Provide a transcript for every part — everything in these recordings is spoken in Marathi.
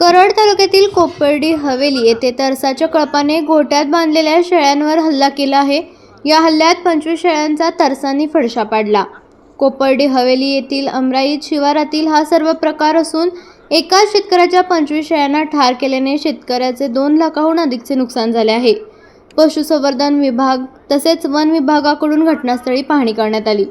करड तालुक्यातील कोपर्डी हवेली येथे तरसाच्या कळपाने गोट्यात बांधलेल्या शेळ्यांवर हल्ला केला आहे. या हल्ल्यात पंचवीस शेळ्यांचा तरसांनी फडशा पाडला. कोपर्डी हवेली येथील अमराईत शिवारातील हा सर्व प्रकार असून एकाच शेतकऱ्याच्या पंचवीस शेळ्यांना ठार केल्याने शेतकऱ्याचे दोन लाखाहून अधिकचे नुकसान झाले आहे. पशुसंवर्धन विभाग तसेच वन विभागाकडून घटनास्थळी पाहणी करण्यात आली.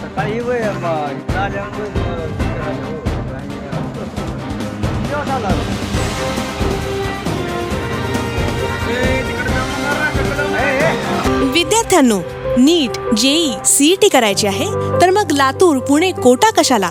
सकाळी वय इथं आल्यामुळे दिवस आला? विद्यार्थ्यांनो नीट जेई सीईटी करायची आहे तर मग लातूर पुणे कोटा कशाला?